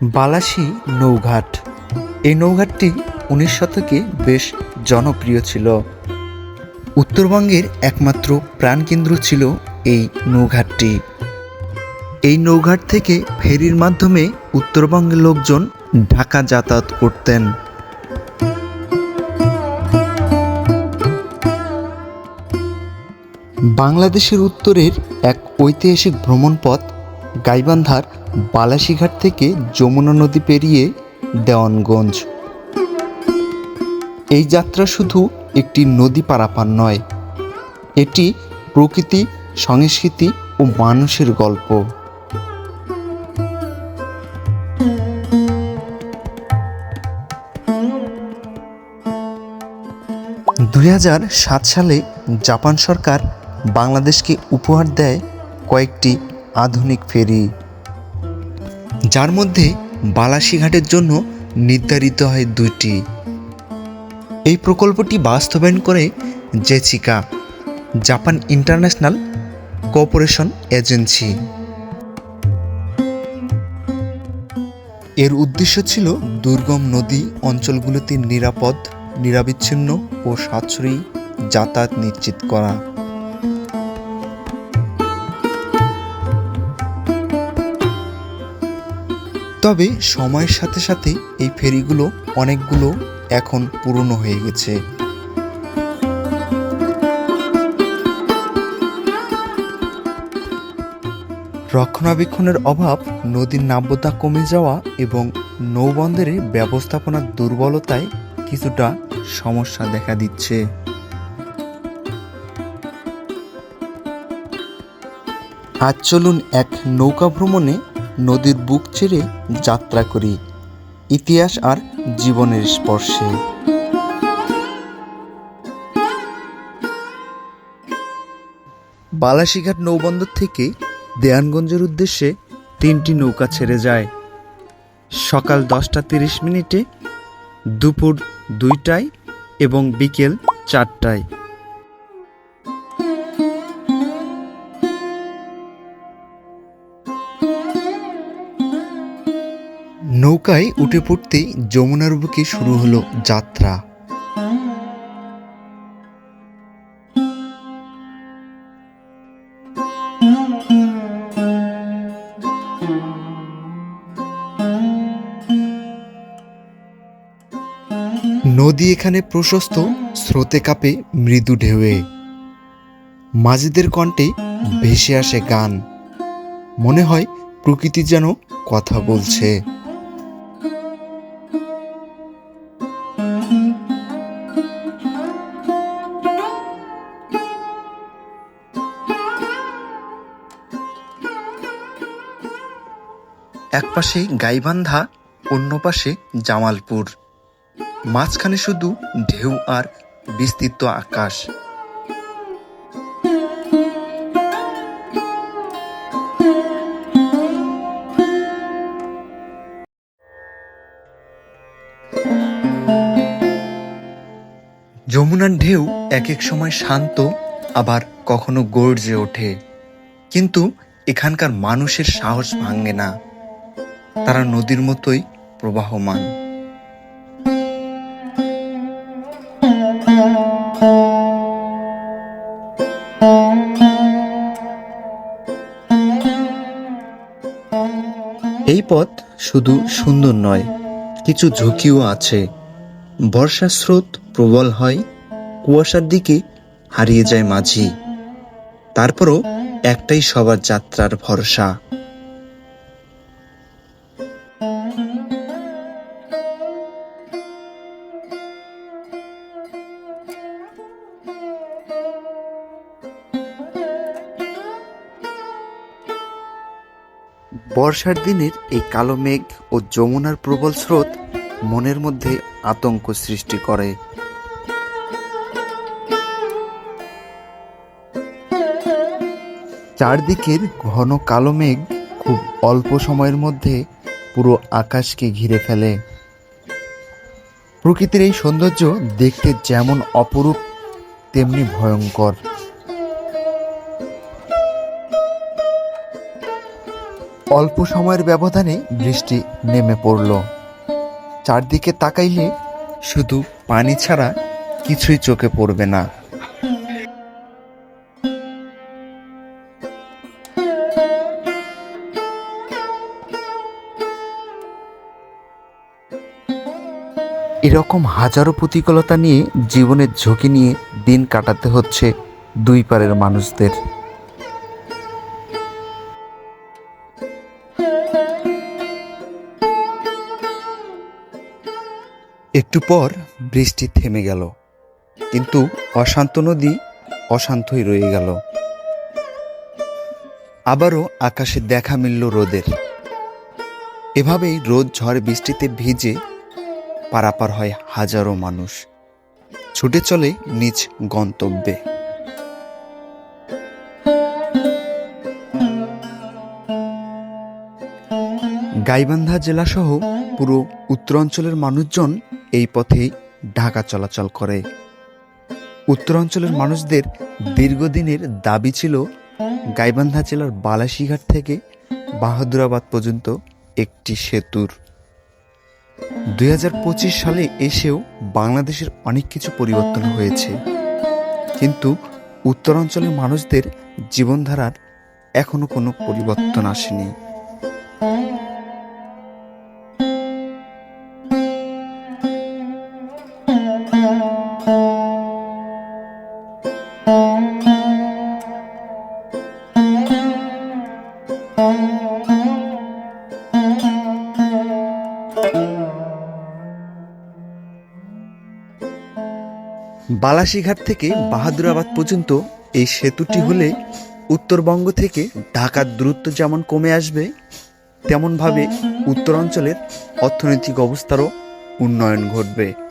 বালাসী নৌঘাট। এই নৌঘাটটি উনিশ শতকে বেশ জনপ্রিয় ছিল। উত্তরবঙ্গের একমাত্র প্রাণকেন্দ্র ছিল এই নৌঘাটটি। এই নৌঘাট থেকে ফেরির মাধ্যমে উত্তরবঙ্গের লোকজন ঢাকা যাতায়াত করতেন। বাংলাদেশের উত্তরের এক ঐতিহাসিক ভ্রমণপথ গাইবান্ধার বালাসীঘাট থেকে যমুনা নদী পেরিয়ে দেওয়ানগঞ্জ। এই যাত্রা শুধু একটি নদী পারাপার নয়, এটি প্রকৃতি, সংস্কৃতি ও মানুষের গল্প। দুই সালে জাপান সরকার বাংলাদেশকে উপহার দেয় কয়েকটি আধুনিক ফেরি। যার মধ্যে বালাসীঘাটের জন্য নির্ধারিত হয় দুইটি। এই প্রকল্পটি বাস্তবায়ন করে JICA Japan International Cooperation Agency. এর উদ্দেশ্য ছিল দুর্গম নদী অঞ্চলগুলোতে নিরাপদ, নিরাবিচ্ছিন্ন ও সাশ্রয়ী যাতায়াত নিশ্চিত করা। তবে সময়ের সাথে সাথে এই ফেরিগুলো অনেকগুলো এখন পুরনো হয়ে গেছে। রক্ষণাবেক্ষণের অভাব, নদীর নাব্যতা কমে যাওয়া এবং নৌবন্দরের ব্যবস্থাপনার দুর্বলতায় কিছুটা সমস্যা দেখা দিচ্ছে। আজ চলুন এক নৌকা ভ্রমণে নদীর বুক ছেড়ে যাত্রা করি, ইতিহাস আর জীবনের স্পর্শে। বালাসীঘাট নৌবন্দর থেকে দেয়ানগঞ্জের উদ্দেশ্যে তিনটি নৌকা ছেড়ে যায়। সকাল দশটা তিরিশ মিনিটে, দুপুর দুইটায় এবং বিকেল চারটায়। নৌকায় উঠে পড়তেই যমুনার বুকে শুরু হলো যাত্রা। নদী এখানে প্রশস্ত, স্রোতে কাঁপে মৃদু ঢেউয়ে। মাঝিদের কণ্ঠে ভেসে আসে গান। মনে হয় প্রকৃতি যেন কথা বলছে। এক পাশে গাইবান্ধা, অন্য পাশে জামালপুর। মাঝখানে শুধু ঢেউ আর বিস্তৃত আকাশ। যমুনার ঢেউ এক এক সময় শান্ত, আবার কখনো গর্জে ওঠে। কিন্তু এখানকার মানুষের সাহস ভাঙে না। তারা নদীর মতোই প্রবাহমান। এই পথ শুধু সুন্দর নয়, কিছু ঝুঁকিও আছে। বর্ষার স্রোত প্রবল হয়, কুয়াশার দিকে হারিয়ে যায় মাঝি। তারপরও একটাই সবার যাত্রার ভরসা। বর্ষার দিনের এই কালো মেঘ ও যমুনার প্রবল স্রোত মনের মধ্যে আতঙ্ক সৃষ্টি করে। চারদিকের ঘন কালো মেঘ খুব অল্প সময়ের মধ্যে পুরো আকাশকে ঘিরে ফেলে। প্রকৃতির এই সৌন্দর্য দেখতে যেমন অপরূপ, তেমনি ভয়ঙ্কর। অল্প সময়ের ব্যবধানে বৃষ্টি নেমে পড়ল। চারদিকে তাকাইলে শুধু পানি ছাড়া কিছুই চোখে পড়বে না। এরকম হাজারো প্রতিকূলতা নিয়ে জীবনের ঝুঁকি নিয়ে দিন কাটাতে হচ্ছে দুই পারের মানুষদের। একটু পর বৃষ্টি থেমে গেল, কিন্তু অশান্ত নদী অশান্তই রয়ে গেল। আবারও আকাশে দেখা মিলল রোদের। এভাবেই রোদ ঝড় বৃষ্টিতে ভিজে পারাপার হয় হাজারো মানুষ। ছুটে চলে নিজ গন্তব্যে। গাইবান্ধা জেলাসহ পুরো উত্তরাঞ্চলের মানুষজন এই পথেই ঢাকা চলাচল করে। উত্তরাঞ্চলের মানুষদের দীর্ঘদিনের দাবি ছিল গাইবান্ধা জেলার বালাসীঘাট থেকে বাহাদুরাবাদ পর্যন্ত একটি সেতুর। দু হাজার পঁচিশ সালে এসেও বাংলাদেশের অনেক কিছু পরিবর্তন হয়েছে। কিন্তু উত্তরাঞ্চলের মানুষদের জীবনধারার এখনও কোনো পরিবর্তন আসেনি। বালাসীঘাট থেকে বাহাদুরাবাদ পর্যন্ত এই সেতুটি হলে উত্তরবঙ্গ থেকে ঢাকার দূরত্ব যেমন কমে আসবে, তেমনভাবে উত্তরাঞ্চলের অর্থনৈতিক অবস্থারও উন্নয়ন ঘটবে।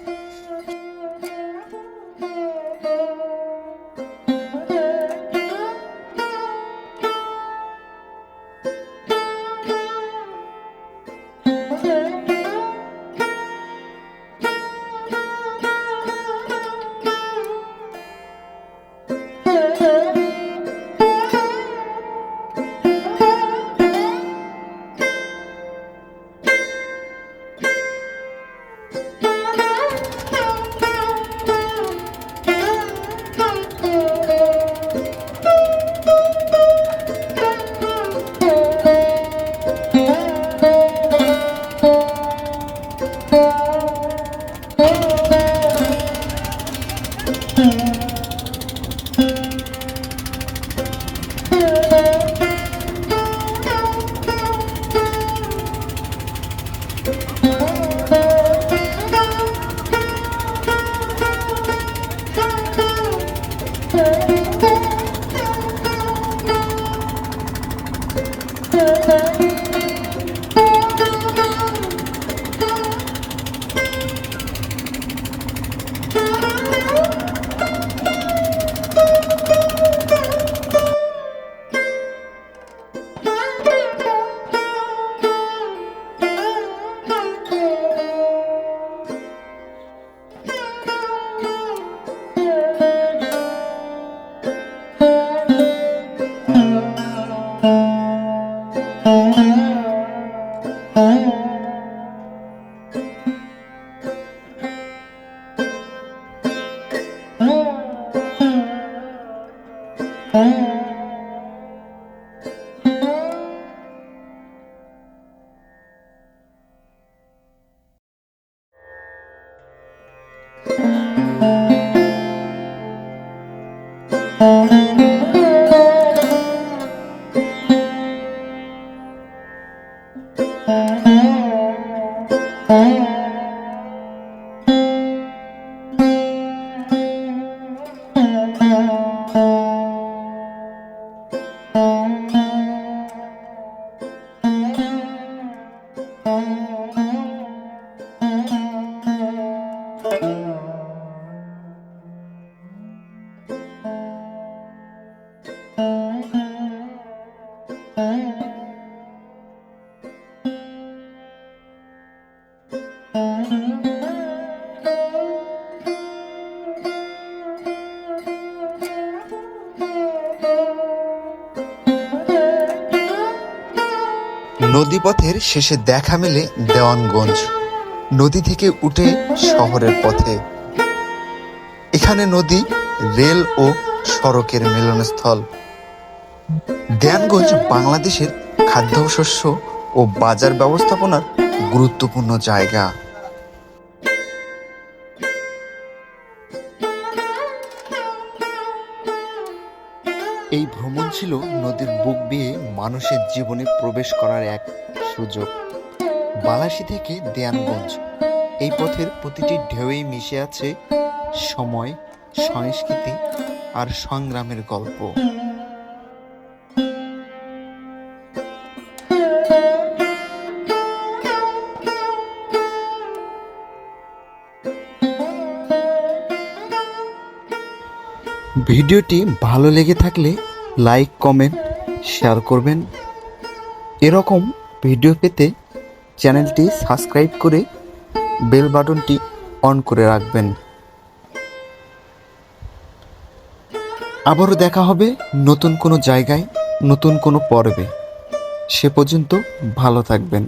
নদীপথের শেষে দেখা মেলে দেওয়ানগঞ্জ। নদী থেকে উঠে শহরের পথে। এখানে নদী, রেল ও সড়কের মিলনস্থল। দেওয়ানগঞ্জ বাংলাদেশের খাদ্যশস্য ও বাজার ব্যবস্থাপনার গুরুত্বপূর্ণ জায়গা। এই ভ্রমণ ছিল নদীর বুক বেয়ে মানুষের জীবনে প্রবেশ করার এক সুযোগ। বালাসি থেকে দেয়ানগঞ্জ। এই পথের প্রতিটি ঢেউই মিশে আছে সময়, সংস্কৃতি আর সংগ্রামের গল্প। ভিডিওটি ভালো লেগে থাকলে লাইক, কমেন্ট, শেয়ার করবেন। এরকম ভিডিও পেতে চ্যানেলটি সাবস্ক্রাইব করে বেল বাটনটি অন করে রাখবেন। আবারও দেখা হবে নতুন কোনো জায়গায়, নতুন কোনো পর্বে। সে পর্যন্ত ভালো থাকবেন।